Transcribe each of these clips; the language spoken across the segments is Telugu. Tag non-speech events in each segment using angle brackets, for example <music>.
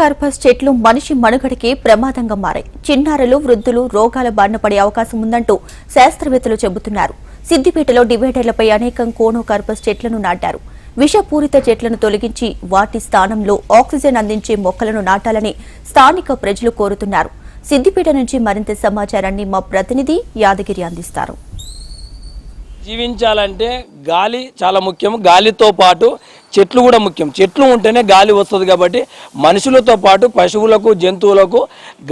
కార్పస్ చెట్లు మనిషి మనుగడకి ప్రమాదంగా మారాయి. చిన్నారులు వృద్ధులు రోగాల బారిన పడే అవకాశం ఉందంటూ శాస్త్రవేత్తలు చెబుతున్నారు. సిద్దిపేటలో డివైడర్లపై అనేకం కోనోకార్పస్ చెట్లను నాటారు. విషపూరిత చెట్లను తొలగించి వాటి స్థానంలో ఆక్సిజన్ అందించే మొక్కలను నాటాలని స్థానిక ప్రజలు కోరుతున్నారు. సిద్దిపేట నుంచి మరింత సమాచారాన్ని మా ప్రతినిధి యాదగిరి అందిస్తారు. జీవించాలంటే గాలి చాలా ముఖ్యం. గాలితో పాటు చెట్లు కూడా ముఖ్యం. చెట్లు ఉంటేనే గాలి వస్తుంది కాబట్టి మనుషులతో పాటు పశువులకు జంతువులకు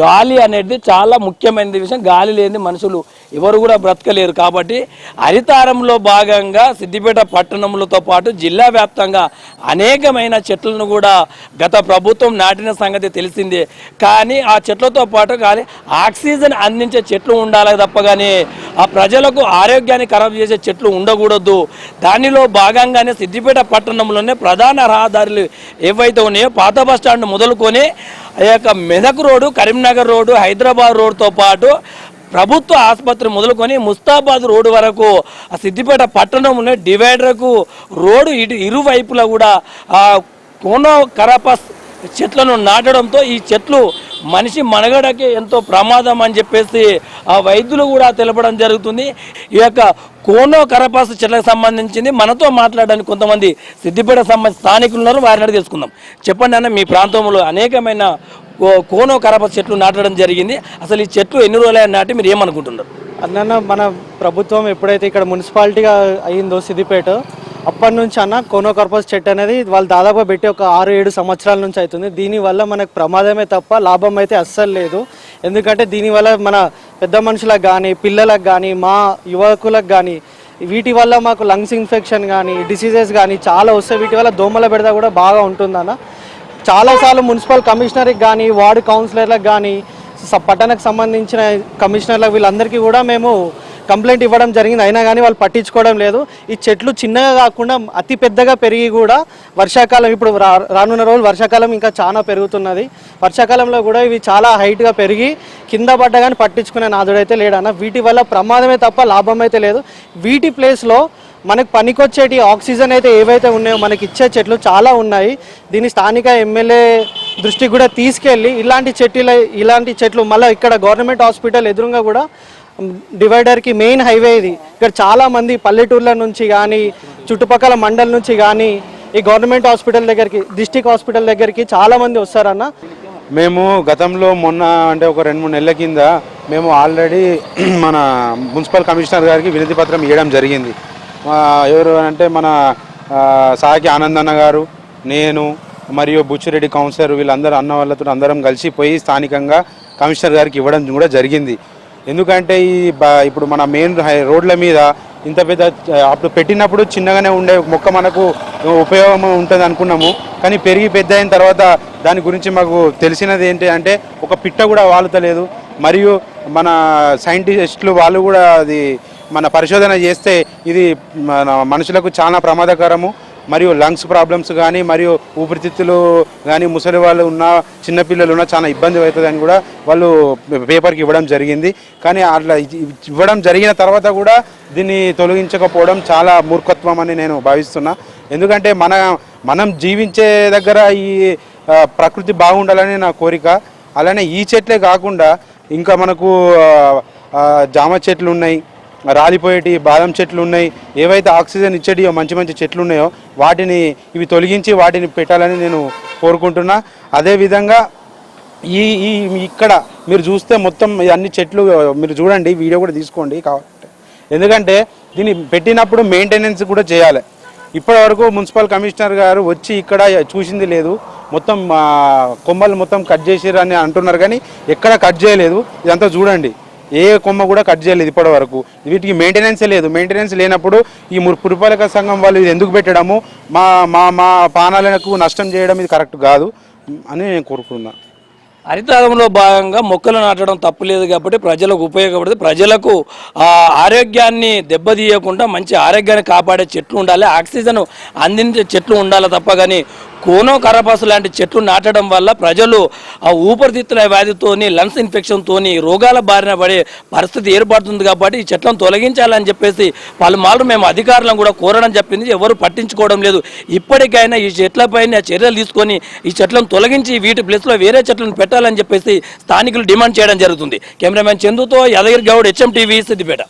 గాలి అనేది చాలా ముఖ్యమైన విషయం. గాలి లేని మనుషులు ఎవరు కూడా బ్రతకలేరు కాబట్టి హరితారంలో భాగంగా సిద్దిపేట పట్టణములతో పాటు జిల్లా వ్యాప్తంగా అనేకమైన చెట్లను కూడా గత ప్రభుత్వం నాటిన సంగతి తెలిసిందే. కానీ ఆ చెట్లతో పాటు గాలి ఆక్సిజన్ అందించే చెట్లు ఉండాలి తప్ప కానీ ఆ ప్రజలకు ఆరోగ్యాన్ని ఖరాబ్ చేసే చెట్లు ఉండకూడదు. దానిలో భాగంగానే సిద్దిపేట పట్టణంలోనే ప్రధాన రహదారులు ఏవైతే ఉన్నాయో పాత బస్ స్టాండ్ మొదలుకొని ఆ యొక్క మెదక్ రోడ్డు కరీంనగర్ రోడ్డు హైదరాబాద్ రోడ్డుతో పాటు ప్రభుత్వ ఆసుపత్రి మొదలుకొని ముస్తాబాద్ రోడ్డు వరకు ఆ సిద్దిపేట పట్టణంలో డివైడర్కు రోడ్డు ఇటు ఇరువైపులా కూడా కోనో కరాపస్ చెట్లను నాటడంతో ఈ చెట్లు మనిషి మనగడకి ఎంతో ప్రమాదం అని చెప్పేసి ఆ వైద్యులు కూడా తెలపడం జరుగుతుంది. ఈ యొక్క కోనో కరపాసు చెట్లకు సంబంధించింది మనతో మాట్లాడడానికి కొంతమంది సిద్దిపేట సంబంధించి స్థానికులు ఉన్నారు. వారిని అడిగి తెలుసుకుందాం. చెప్పండి అన్న మీ ప్రాంతంలో అనేకమైన కో- కోనో కరపాసు చెట్లు నాటడం జరిగింది. అసలు ఈ చెట్లు ఎన్ని రోజులు నాటి మీరు ఏమనుకుంటున్నారు? అన్న మన ప్రభుత్వం ఎప్పుడైతే ఇక్కడ మున్సిపాలిటీగా అయిందో సిద్దిపేట అప్పటి నుంచి అన్న కోనోకార్పస్ చెట్టు అనేది వాళ్ళు దాదాపు పెట్టి ఒక ఆరు ఏడు సంవత్సరాల నుంచి అవుతుంది. దీనివల్ల మనకు ప్రమాదమే తప్ప లాభం అయితే అస్సలు లేదు. ఎందుకంటే దీనివల్ల మన పెద్ద మనుషులకు కానీ పిల్లలకు కానీ మా యువకులకు కానీ వీటి వల్ల మాకు లంగ్స్ ఇన్ఫెక్షన్ కానీ డిసీజెస్ కానీ చాలా వస్తాయి. వీటి వల్ల దోమల బెడద కూడా బాగా ఉంటుందన్న చాలాసార్లు మున్సిపల్ కమిషనర్కి కానీ వార్డు కౌన్సిలర్లకు కానీ పట్టణకు సంబంధించిన కమిషనర్లకు వీళ్ళందరికీ కూడా మేము కంప్లైంట్ ఇవ్వడం జరిగింది. అయినా కానీ వాళ్ళు పట్టించుకోవడం లేదు. ఈ చెట్లు చిన్నగా కాకుండా అతి పెద్దగా పెరిగి కూడా వర్షాకాలం ఇప్పుడు రా- రానున్న రోజులు వర్షాకాలం ఇంకా చాలా పెరుగుతున్నది. వర్షాకాలంలో కూడా ఇవి చాలా హైట్గా పెరిగి కింద పడ్డా కానీ పట్టించుకునే నాదుడైతే లేడన్న. వీటి వల్ల ప్రమాదమే తప్ప లాభం అయితే లేదు. వీటి ప్లేస్లో మనకు పనికొచ్చేటి ఆక్సిజన్ అయితే ఏవైతే ఉన్నాయో మనకి ఇచ్చే చెట్లు చాలా ఉన్నాయి. దీన్ని స్థానిక ఎమ్మెల్యే దృష్టికి కూడా తీసుకెళ్ళి ఇలాంటి చెట్లు ఇలాంటి చెట్లు మళ్ళీ ఇక్కడ గవర్నమెంట్ హాస్పిటల్ ఎదురుగా కూడా డివైడర్కి మెయిన్ హైవే ఇది. ఇక్కడ చాలామంది పల్లెటూర్ల నుంచి కానీ చుట్టుపక్కల మండల నుంచి కానీ ఈ గవర్నమెంట్ హాస్పిటల్ దగ్గరికి డిస్టిక్ హాస్పిటల్ దగ్గరికి చాలామంది వస్తారన్న. మేము గతంలో మొన్న అంటే ఒక రెండు మూడు నెలల కింద మేము ఆల్రెడీ <clears throat> మన మున్సిపల్ కమిషనర్ గారికి వినతి పత్రం ఇవ్వడం జరిగింది. ఎవరు అంటే మన ఆ, సాకి ఆనందన్న గారు నేను మరియు బుచ్చిరెడ్డి కౌన్సిలర్ వీళ్ళందరూ అన్న వాళ్ళతో అందరం కలిసి పోయి స్థానికంగా కమిషనర్ గారికి ఇవ్వడం కూడా జరిగింది. ఎందుకంటే ఈ ఇప్పుడు మన మెయిన్ హై- రోడ్ల మీద ఇంత పెద్ద అప్పుడు పెట్టినప్పుడు చిన్నగానే ఉండే మొక్క మనకు ఉపయోగం ఉంటుంది అనుకున్నాము. కానీ పెరిగి పెద్ద అయిన తర్వాత దాని గురించి మాకు తెలిసినది ఏంటి అంటే ఒక పిట్ట కూడా వాలుతలేదు. మరియు మన సైంటిస్టులు వాళ్ళు కూడా అది మన పరిశోధన చేస్తే ఇది మన మనుషులకు చాలా ప్రమాదకరము. మరియు లంగ్స్ ప్రాబ్లమ్స్ కానీ మరియు ఊపిరితిత్తులు కానీ ముసలి వాళ్ళు ఉన్న చిన్నపిల్లలు ఉన్న చాలా ఇబ్బంది అవుతుందని కూడా వాళ్ళు పేపర్కి ఇవ్వడం జరిగింది. కానీ అట్లా ఇవ్వడం జరిగిన తర్వాత కూడా దీన్ని తొలగించకపోవడం చాలా మూర్ఖత్వం అని నేను భావిస్తున్నా. ఎందుకంటే మన మనం జీవించే దగ్గర ఈ ప్రకృతి బాగుండాలని నా కోరిక. అలానే ఈ చెట్లే కాకుండా ఇంకా మనకు జామ చెట్లు ఉన్నాయి. రాలిపోయేటి బాదం చెట్లు ఉన్నాయి ఏవైతే ఆక్సిజన్ ఇచ్చేటియో మంచి మంచి చెట్లు ఉన్నాయో వాటిని ఇవి తొలగించి వాటిని పెట్టాలని నేను కోరుకుంటున్నా. అదేవిధంగా ఈ ఈ ఇక్కడ మీరు చూస్తే మొత్తం అన్ని చెట్లు మీరు చూడండి వీడియో కూడా తీసుకోండి కాబట్టి. ఎందుకంటే దీన్ని పెట్టినప్పుడు మెయింటెనెన్స్ కూడా చేయాలి. ఇప్పటి వరకు మున్సిపల్ కమిషనర్ గారు వచ్చి ఇక్కడ చూసింది లేదు. మొత్తం కొమ్మలు మొత్తం కట్ చేసిర్రు అని అంటున్నారు కానీ ఎక్కడ కట్ చేయలేదు. ఇదంతా చూడండి. ఏ కొమ్మ కూడా కట్ చేయలేదు ఇప్పటి వరకు వీటికి మెయింటెనెన్స్ లేదు. మెయింటెనెన్స్ లేనప్పుడు ఈ మురు- పురపాలక సంఘం వాళ్ళు ఇది ఎందుకు పెట్టడము? మా మా మా పానాలకు నష్టం చేయడం ఇది కరెక్ట్ కాదు అని నేను కోరుకున్నాను హరితారంలో భాగంగా మొక్కలు నాటడం తప్పులేదు కాబట్టి ప్రజలకు ఉపయోగపడుతుంది ప్రజలకు ఆరోగ్యాన్ని దెబ్బతీయకుండా మంచి ఆరోగ్యాన్ని కాపాడే చెట్లు ఉండాలి. ఆక్సిజన్ అందించే చెట్లు ఉండాలి తప్ప కానీ కోనో కరపాసు లాంటి చెట్లు నాటడం వల్ల ప్రజలు ఆ ఊపిరితిత్తుల వ్యాధితోని లంగ్స్ ఇన్ఫెక్షన్తోని రోగాల బారిన పడే పరిస్థితి ఏర్పడుతుంది కాబట్టి ఈ చెట్లను తొలగించాలని చెప్పేసి పలుమార్లు మేము అధికారులను కూడా కోరడం చెప్పింది. ఎవరు పట్టించుకోవడం లేదు. ఇప్పటికైనా ఈ చెట్లపైన చర్యలు తీసుకొని ఈ చెట్లను తొలగించి వీటి ప్లేస్లో వేరే చెట్లను పెట్టాలని చెప్పేసి స్థానికులు డిమాండ్ చేయడం జరుగుతుంది. కెమెరామెన్ చందుతో యాదగిరి గౌడ్ హెచ్ఎం టీవీ సిద్దిపేట.